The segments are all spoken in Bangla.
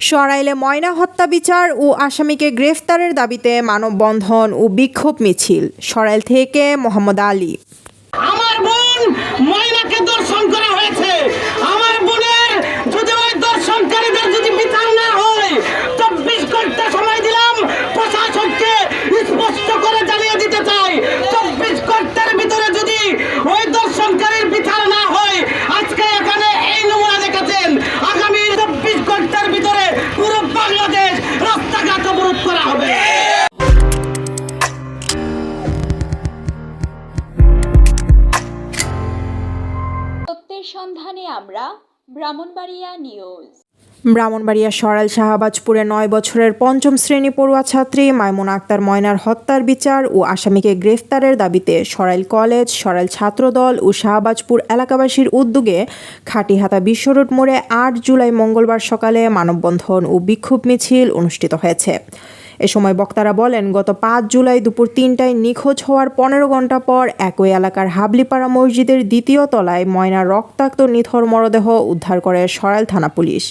সরাইলে ময়না হত্যা বিচার ও আসামিকে গ্রেফতারের দাবিতে মানববন্ধন ও বিক্ষোভ মিছিল। সরাইল থেকে মোহাম্মদ আলী। আমার বোন ময়নাকে দর্শন করা হয়েছে। আমার বোনের যদি ওই যদি বিচার না হয়, চব্বিশ সময় দিলাম প্রশাসনকে স্পষ্ট করে দিতে চব্বিশ ভিতরে যদি ওই দর্শনকারীর সত্যের সন্ধানে আমরা ব্রাহ্মণবাড়িয়া নিউজ ব্রাহ্মণবাড়িয়া সরাইল শাহবাজপুরে নয় বছরের পঞ্চম শ্রেণি পড়ুয়া ছাত্রী মাইমুন আক্তার ময়নার হত্যার বিচার ও আসামিকে গ্রেফতারের দাবিতে সরাইল কলেজ, সরাইল ছাত্রদল ও শাহবাজপুর এলাকাবাসীর উদ্যোগে খাটিহাতা বিশ্ব রোড মোড়ে আট জুলাই মঙ্গলবার সকালে মানববন্ধন ও বিক্ষোভ মিছিল অনুষ্ঠিত হয়েছে। এ সময় বক্তারা বলেন, গত পাঁচ জুলাই দুপুর তিনটায় নিখোঁজ হওয়ার পনেরো ঘণ্টা পর একই এলাকার হাবলিপাড়া মসজিদের দ্বিতীয় তলায় ময়নার রক্তাক্ত নিথর মরদেহ উদ্ধার করে সরাইল থানা পুলিশ।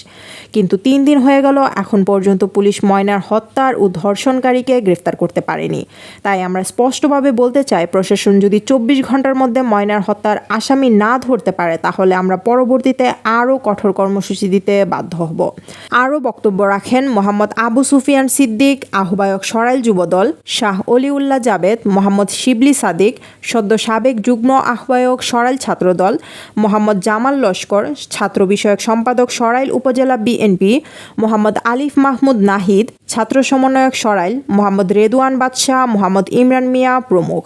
কিন্তু তিন দিন হয়ে গেল, এখন পর্যন্ত পুলিশ ময়নার হত্যার ও ধর্ষণকারীকে গ্রেফতার করতে পারেনি। তাই আমরা স্পষ্টভাবে বলতে চাই, প্রশাসন যদি চব্বিশ ঘণ্টার মধ্যে ময়নার হত্যার আসামি না ধরতে পারে, তাহলে আমরা পরবর্তীতে আরও কঠোর কর্মসূচি দিতে বাধ্য হব। আরও বক্তব্য রাখেন মোহাম্মদ আবু সুফিয়ান সিদ্দিক। আহ্বায়ক সরাইল যুবদল শাহ অলিউল্লাহ জাবেদ, মোহাম্মদ শিবলি সাদিক, সদ্য সাবেক যুগ্ম আহ্বায়ক সরাইল ছাত্রদল, মোহাম্মদ জামাল লস্কর, ছাত্র বিষয়ক সম্পাদক সরাইল উপজেলা বিএনপি, মোহাম্মদ আলিফ মাহমুদ নাহিদ, ছাত্র সমন্বয়ক সরাইল, মোহাম্মদ রেদুয়ান বাদশাহ, মোহাম্মদ ইমরান মিয়া প্রমুখ।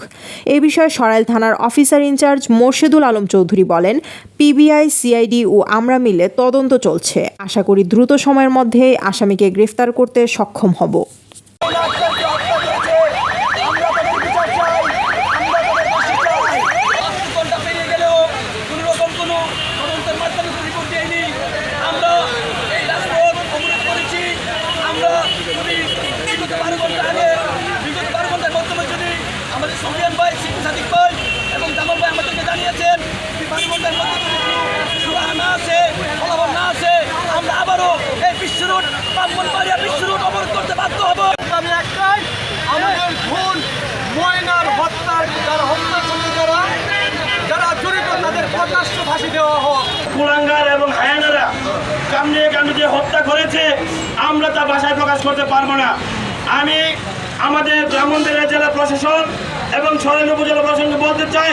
এ বিষয়ে সরাইল থানার officer in charge Morshedul Alam Chowdhury বলেন, পিবিআই, সিআইডি ও আমরা মিলে তদন্ত চলছে। আশা করি দ্রুত সময়ের মধ্যেই আসামিকে গ্রেফতার করতে সক্ষম হব ঘণ্টা পেরিয়ে গেলেও কোনো রকম কোনো তদন্তের মাধ্যমে কোনো রিপোর্ট দেয়নি আমরা এই রাজপথ অবরোধ করেছি আমরা যদি বিগত বারো ঘণ্টা আগে বিগত বারো ঘণ্টার মাধ্যমে যদি আমাদের সুফিয়ান ভাই সিং সাদিক ভাই এবং জামাল ভাই আমাদেরকে জানিয়েছেন যে বারো ঘণ্টার মধ্যে যদি সুরাহা না আছে ফলাফল না আছে আমরা আবারও এই বিশ্ব রোড ব্রাহ্মণবাড়িয়া বিশ্ব রোড অবরোধ করতে বাধ্য হব। আমি একটাই আমাদের খুন ময়নার হত্যার যারা হত্যা যারা যারা জড়িত তাদের প্রকাশ্য ফাঁসি দেওয়া হোক। কুলাঙ্গার এবং হায়ানারা কামড়িয়ে কামড়িয়ে হত্যা করেছে আমরা তা ভাষায় প্রকাশ করতে পারব না। আমি আমাদের ব্রাহ্মণবাড়িয়া জেলা প্রশাসন এবং সরেন উপজেলা প্রশাসনকে বলতে চাই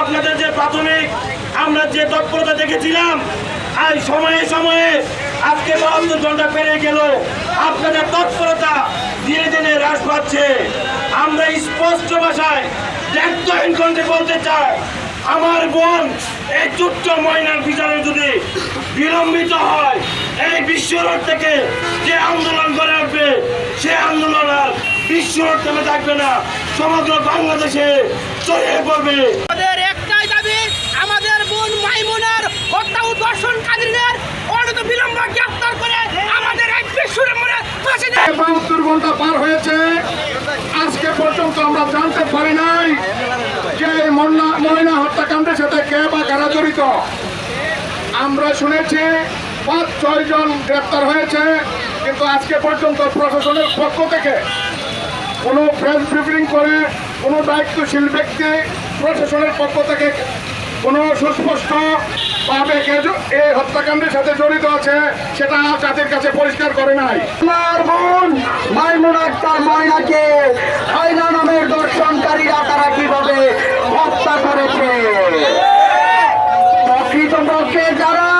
আপনাদের যে প্রাথমিক আমরা যে তৎপরতা দেখেছিলাম আর সময়ে সময়ে আজকে বাহাত্তর ঘণ্টা পেরিয়ে গেল। আপনাদের তৎপরতা ধীরে ধীরে হ্রাস পাচ্ছে। আমরা স্পষ্ট ভাষায় দায়িত্বহীন কণ্ঠে বলতে চাই, আমার বোন এই ছোট্ট ময়নার বিচারে যদি বিলম্বিত হয়, এই বিশ্ব রোড থেকে যে আন্দোলন করে উঠবে সে আন্দোলন আর বিশ্ব রোড থেমে থাকবে না। সমগ্র বাংলাদেশে ছড়িয়ে পড়বে আমাদের একটাই দাবি আমাদের বোন মাইমুনার হত্যা ও দর্শনকারীদের অনত বিলম্ব গ্রেফতার করে আমাদের এক বিশ্বরের মনে ফাঁসি দেয় বাহাত্তর ঘণ্টা পার হয়েছে আজকে পর্যন্ত আমরা জানতে পারি নাই যে এই ময়না ময়না হত্যাকাণ্ডের সাথে কে বা কারা জড়িত? আমরা শুনেছি পাঁচ, ছয় জন গ্রেপ্তার হয়েছে, কিন্তু আজকে পর্যন্ত প্রশাসনের পক্ষ থেকে কোনো প্রেস ব্রিফিং করে কোনো দায়িত্বশীল ব্যক্তি প্রশাসনের পক্ষ থেকে কোনো সুস্পষ্ট ভাবে কে এই হত্যাকাণ্ডের সাথে জড়িত আছে, সেটা জাতির কাছে পরিষ্কার করে নাই। মাইমুন আক্তার ময়নাকে আয়না নামের দর্শনকারীরা সম্পর্কে যারা